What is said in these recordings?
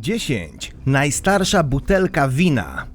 10. Najstarsza butelka wina.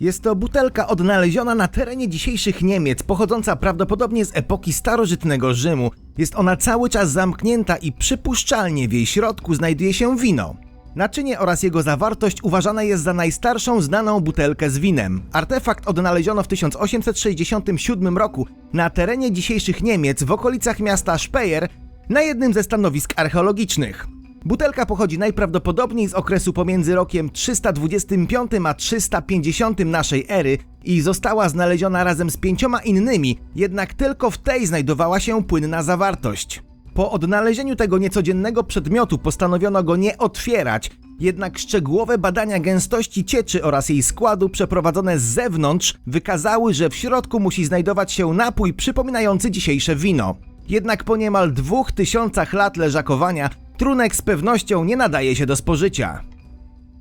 Jest to butelka odnaleziona na terenie dzisiejszych Niemiec, pochodząca prawdopodobnie z epoki starożytnego Rzymu. Jest ona cały czas zamknięta i przypuszczalnie w jej środku znajduje się wino. Naczynie oraz jego zawartość uważane jest za najstarszą znaną butelkę z winem. Artefakt odnaleziono w 1867 roku na terenie dzisiejszych Niemiec w okolicach miasta Speyer na jednym ze stanowisk archeologicznych. Butelka pochodzi najprawdopodobniej z okresu pomiędzy rokiem 325 a 350 naszej ery i została znaleziona razem z pięcioma innymi, jednak tylko w tej znajdowała się płynna zawartość. Po odnalezieniu tego niecodziennego przedmiotu postanowiono go nie otwierać, jednak szczegółowe badania gęstości cieczy oraz jej składu przeprowadzone z zewnątrz wykazały, że w środku musi znajdować się napój przypominający dzisiejsze wino. Jednak po niemal dwóch tysiącach lat leżakowania trunek z pewnością nie nadaje się do spożycia.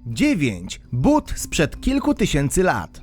9. But sprzed kilku tysięcy lat.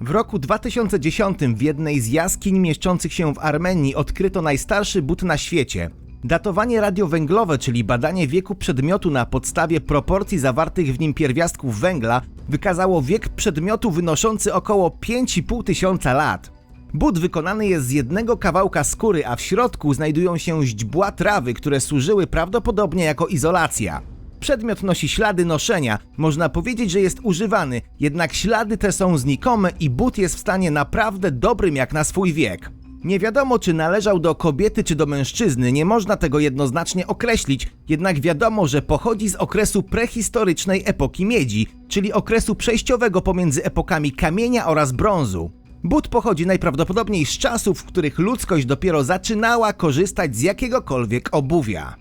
W roku 2010 w jednej z jaskiń mieszczących się w Armenii odkryto najstarszy but na świecie. Datowanie radiowęglowe, czyli badanie wieku przedmiotu na podstawie proporcji zawartych w nim pierwiastków węgla, wykazało wiek przedmiotu wynoszący około 5,5 tysiąca lat. But wykonany jest z jednego kawałka skóry, a w środku znajdują się źdźbła trawy, które służyły prawdopodobnie jako izolacja. Przedmiot nosi ślady noszenia, można powiedzieć, że jest używany, jednak ślady te są znikome i but jest w stanie naprawdę dobrym jak na swój wiek. Nie wiadomo, czy należał do kobiety czy do mężczyzny, nie można tego jednoznacznie określić, jednak wiadomo, że pochodzi z okresu prehistorycznej epoki miedzi, czyli okresu przejściowego pomiędzy epokami kamienia oraz brązu. But pochodzi najprawdopodobniej z czasów, w których ludzkość dopiero zaczynała korzystać z jakiegokolwiek obuwia.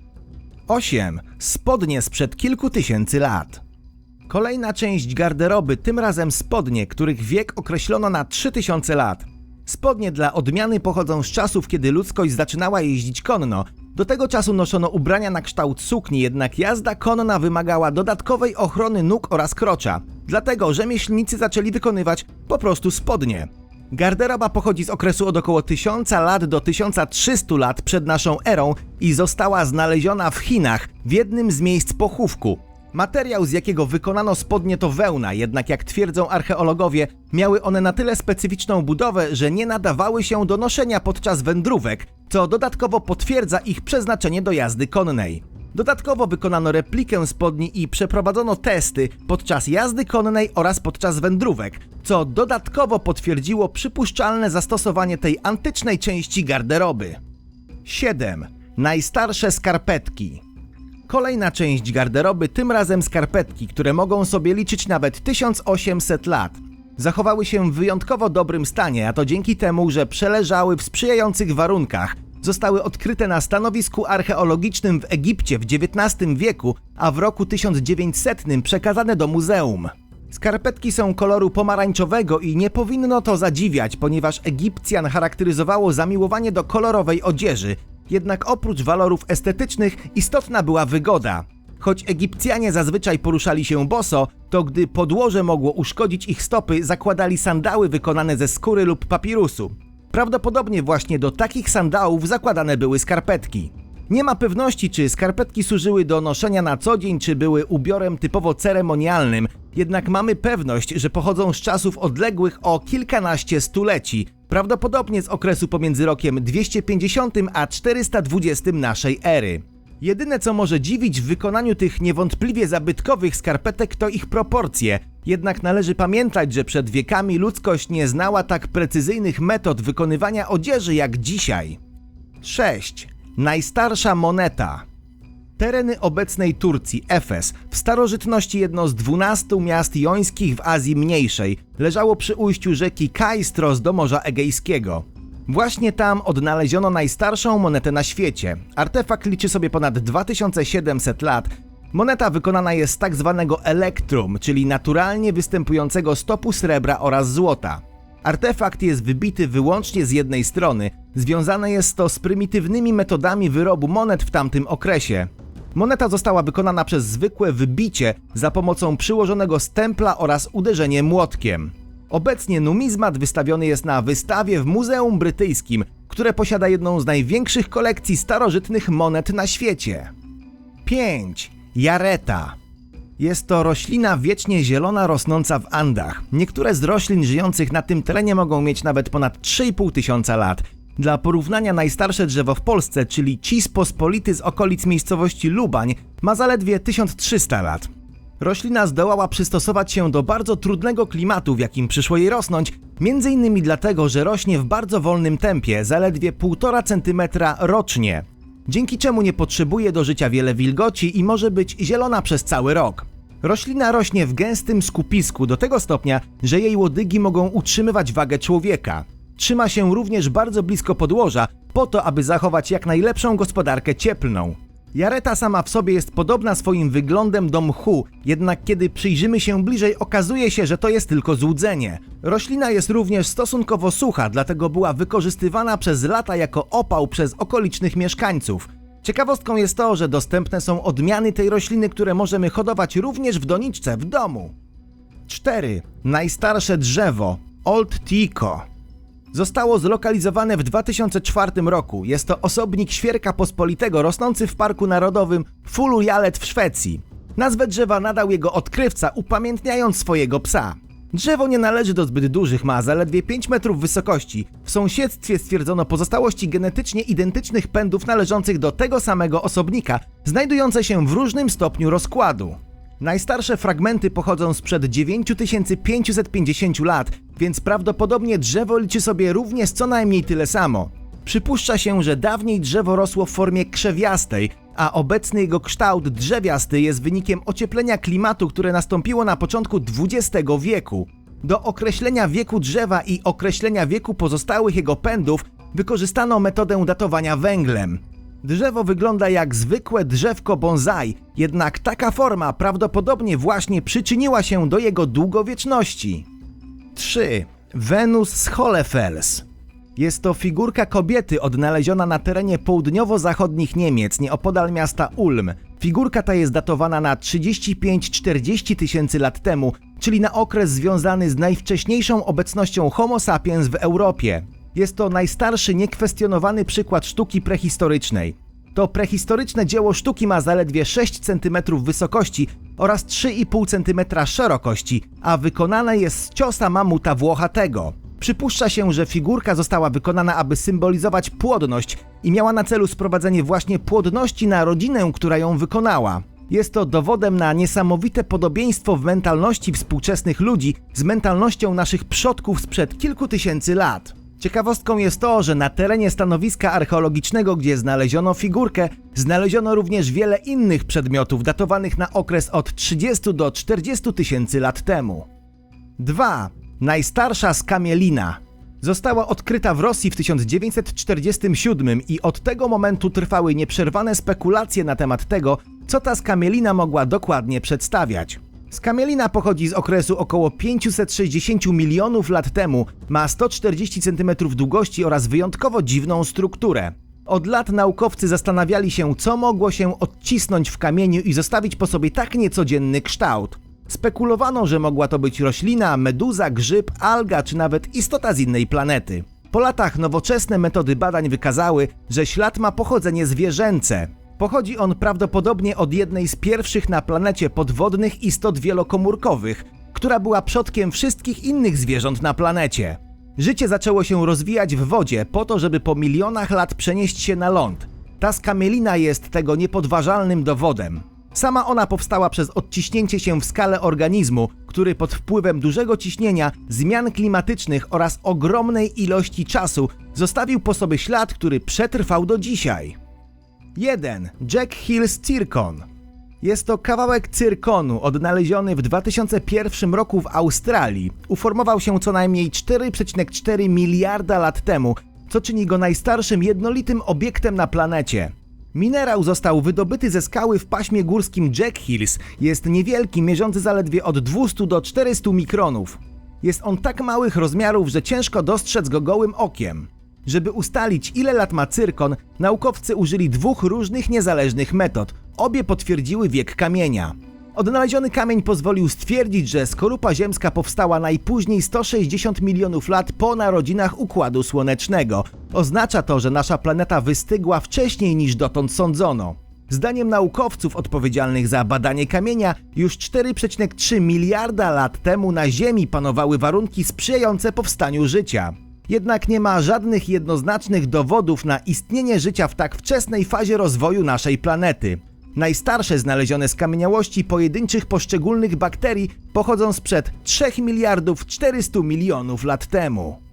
8. Spodnie sprzed kilku tysięcy lat. Kolejna część garderoby, tym razem spodnie, których wiek określono na 3000 lat. Spodnie dla odmiany pochodzą z czasów, kiedy ludzkość zaczynała jeździć konno. Do tego czasu noszono ubrania na kształt sukni, jednak jazda konna wymagała dodatkowej ochrony nóg oraz krocza. Dlatego rzemieślnicy zaczęli wykonywać po prostu spodnie. Garderoba pochodzi z okresu od około 1000 lat do 1300 lat przed naszą erą i została znaleziona w Chinach w jednym z miejsc pochówku. Materiał, z jakiego wykonano spodnie to wełna, jednak jak twierdzą archeologowie, miały one na tyle specyficzną budowę, że nie nadawały się do noszenia podczas wędrówek, co dodatkowo potwierdza ich przeznaczenie do jazdy konnej. Dodatkowo wykonano replikę spodni i przeprowadzono testy podczas jazdy konnej oraz podczas wędrówek, co dodatkowo potwierdziło przypuszczalne zastosowanie tej antycznej części garderoby. 7. Najstarsze skarpetki. Kolejna część garderoby, tym razem skarpetki, które mogą sobie liczyć nawet 1800 lat. Zachowały się w wyjątkowo dobrym stanie, a to dzięki temu, że przeleżały w sprzyjających warunkach. Zostały odkryte na stanowisku archeologicznym w Egipcie w XIX wieku, a w roku 1900 przekazane do muzeum. Skarpetki są koloru pomarańczowego i nie powinno to zadziwiać, ponieważ Egipcjan charakteryzowało zamiłowanie do kolorowej odzieży. Jednak oprócz walorów estetycznych istotna była wygoda. Choć Egipcjanie zazwyczaj poruszali się boso, to gdy podłoże mogło uszkodzić ich stopy, zakładali sandały wykonane ze skóry lub papirusu. Prawdopodobnie właśnie do takich sandałów zakładane były skarpetki. Nie ma pewności, czy skarpetki służyły do noszenia na co dzień, czy były ubiorem typowo ceremonialnym, jednak mamy pewność, że pochodzą z czasów odległych o kilkanaście stuleci, prawdopodobnie z okresu pomiędzy rokiem 250 a 420 naszej ery. Jedyne co może dziwić w wykonaniu tych niewątpliwie zabytkowych skarpetek to ich proporcje, jednak należy pamiętać, że przed wiekami ludzkość nie znała tak precyzyjnych metod wykonywania odzieży jak dzisiaj. 6. Najstarsza moneta. Tereny obecnej Turcji, Efes, w starożytności jedno z dwunastu miast jońskich w Azji Mniejszej, leżało przy ujściu rzeki Kajstros do Morza Egejskiego. Właśnie tam odnaleziono najstarszą monetę na świecie. Artefakt liczy sobie ponad 2700 lat. Moneta wykonana jest z tak zwanego elektrum, czyli naturalnie występującego stopu srebra oraz złota. Artefakt jest wybity wyłącznie z jednej strony. Związane jest to z prymitywnymi metodami wyrobu monet w tamtym okresie. Moneta została wykonana przez zwykłe wybicie za pomocą przyłożonego stempla oraz uderzenie młotkiem. Obecnie numizmat wystawiony jest na wystawie w Muzeum Brytyjskim, które posiada jedną z największych kolekcji starożytnych monet na świecie. 5. Jareta. Jest to roślina wiecznie zielona rosnąca w Andach. Niektóre z roślin żyjących na tym terenie mogą mieć nawet ponad 3,5 tysiąca lat. Dla porównania najstarsze drzewo w Polsce, czyli Cis pospolity z okolic miejscowości Lubań, ma zaledwie 1300 lat. Roślina zdołała przystosować się do bardzo trudnego klimatu, w jakim przyszło jej rosnąć, między innymi dlatego, że rośnie w bardzo wolnym tempie, zaledwie 1,5 cm rocznie, dzięki czemu nie potrzebuje do życia wiele wilgoci i może być zielona przez cały rok. Roślina rośnie w gęstym skupisku do tego stopnia, że jej łodygi mogą utrzymywać wagę człowieka. Trzyma się również bardzo blisko podłoża, po to, aby zachować jak najlepszą gospodarkę cieplną. Jareta sama w sobie jest podobna swoim wyglądem do mchu, jednak kiedy przyjrzymy się bliżej, okazuje się, że to jest tylko złudzenie. Roślina jest również stosunkowo sucha, dlatego była wykorzystywana przez lata jako opał przez okolicznych mieszkańców. Ciekawostką jest to, że dostępne są odmiany tej rośliny, które możemy hodować również w doniczce w domu. 4. Najstarsze drzewo Old Tico. Zostało zlokalizowane w 2004 roku. Jest to osobnik świerka pospolitego rosnący w Parku Narodowym Fulujalet w Szwecji. Nazwę drzewa nadał jego odkrywca, upamiętniając swojego psa. Drzewo nie należy do zbyt dużych, ma zaledwie 5 metrów wysokości. W sąsiedztwie stwierdzono pozostałości genetycznie identycznych pędów należących do tego samego osobnika, znajdujące się w różnym stopniu rozkładu. Najstarsze fragmenty pochodzą sprzed 9550 lat, więc prawdopodobnie drzewo liczy sobie również co najmniej tyle samo. Przypuszcza się, że dawniej drzewo rosło w formie krzewiastej, a obecny jego kształt drzewiasty jest wynikiem ocieplenia klimatu, które nastąpiło na początku XX wieku. Do określenia wieku drzewa i określenia wieku pozostałych jego pędów wykorzystano metodę datowania węglem. Drzewo wygląda jak zwykłe drzewko bonsai, jednak taka forma prawdopodobnie właśnie przyczyniła się do jego długowieczności. 3. Wenus z Hohlefels Jest to figurka kobiety odnaleziona na terenie południowo-zachodnich Niemiec, nieopodal miasta Ulm. Figurka ta jest datowana na 35-40 tysięcy lat temu, czyli na okres związany z najwcześniejszą obecnością Homo sapiens w Europie. Jest to najstarszy niekwestionowany przykład sztuki prehistorycznej. To prehistoryczne dzieło sztuki ma zaledwie 6 cm wysokości oraz 3,5 cm szerokości, a wykonane jest z ciosa mamuta włochatego. Przypuszcza się, że figurka została wykonana, aby symbolizować płodność i miała na celu sprowadzenie właśnie płodności na rodzinę, która ją wykonała. Jest to dowodem na niesamowite podobieństwo w mentalności współczesnych ludzi z mentalnością naszych przodków sprzed kilku tysięcy lat. Ciekawostką jest to, że na terenie stanowiska archeologicznego, gdzie znaleziono figurkę, znaleziono również wiele innych przedmiotów datowanych na okres od 30 do 40 tysięcy lat temu. 2. Najstarsza skamielina. Została odkryta w Rosji w 1947 i od tego momentu trwały nieprzerwane spekulacje na temat tego, co ta skamielina mogła dokładnie przedstawiać. Skamielina pochodzi z okresu około 560 milionów lat temu, ma 140 cm długości oraz wyjątkowo dziwną strukturę. Od lat naukowcy zastanawiali się, co mogło się odcisnąć w kamieniu i zostawić po sobie tak niecodzienny kształt. Spekulowano, że mogła to być roślina, meduza, grzyb, alga czy nawet istota z innej planety. Po latach nowoczesne metody badań wykazały, że ślad ma pochodzenie zwierzęce. Pochodzi on prawdopodobnie od jednej z pierwszych na planecie podwodnych istot wielokomórkowych, która była przodkiem wszystkich innych zwierząt na planecie. Życie zaczęło się rozwijać w wodzie po to, żeby po milionach lat przenieść się na ląd. Ta skamielina jest tego niepodważalnym dowodem. Sama ona powstała przez odciśnięcie się w skale organizmu, który pod wpływem dużego ciśnienia, zmian klimatycznych oraz ogromnej ilości czasu zostawił po sobie ślad, który przetrwał do dzisiaj. 1. Jack Hills Zircon. Jest to kawałek cyrkonu odnaleziony w 2001 roku w Australii. Uformował się co najmniej 4,4 miliarda lat temu, co czyni go najstarszym jednolitym obiektem na planecie. Minerał został wydobyty ze skały w paśmie górskim Jack Hills. Jest niewielki, mierzący zaledwie od 200 do 400 mikronów. Jest on tak małych rozmiarów, że ciężko dostrzec go gołym okiem. Żeby ustalić, ile lat ma cyrkon, naukowcy użyli dwóch różnych niezależnych metod. Obie potwierdziły wiek kamienia. Odnaleziony kamień pozwolił stwierdzić, że skorupa ziemska powstała najpóźniej 160 milionów lat po narodzinach Układu Słonecznego. Oznacza to, że nasza planeta wystygła wcześniej niż dotąd sądzono. Zdaniem naukowców odpowiedzialnych za badanie kamienia, już 4,3 miliarda lat temu na Ziemi panowały warunki sprzyjające powstaniu życia. Jednak nie ma żadnych jednoznacznych dowodów na istnienie życia w tak wczesnej fazie rozwoju naszej planety. Najstarsze znalezione skamieniałości pojedynczych poszczególnych bakterii pochodzą sprzed 3 miliardów 400 milionów lat temu.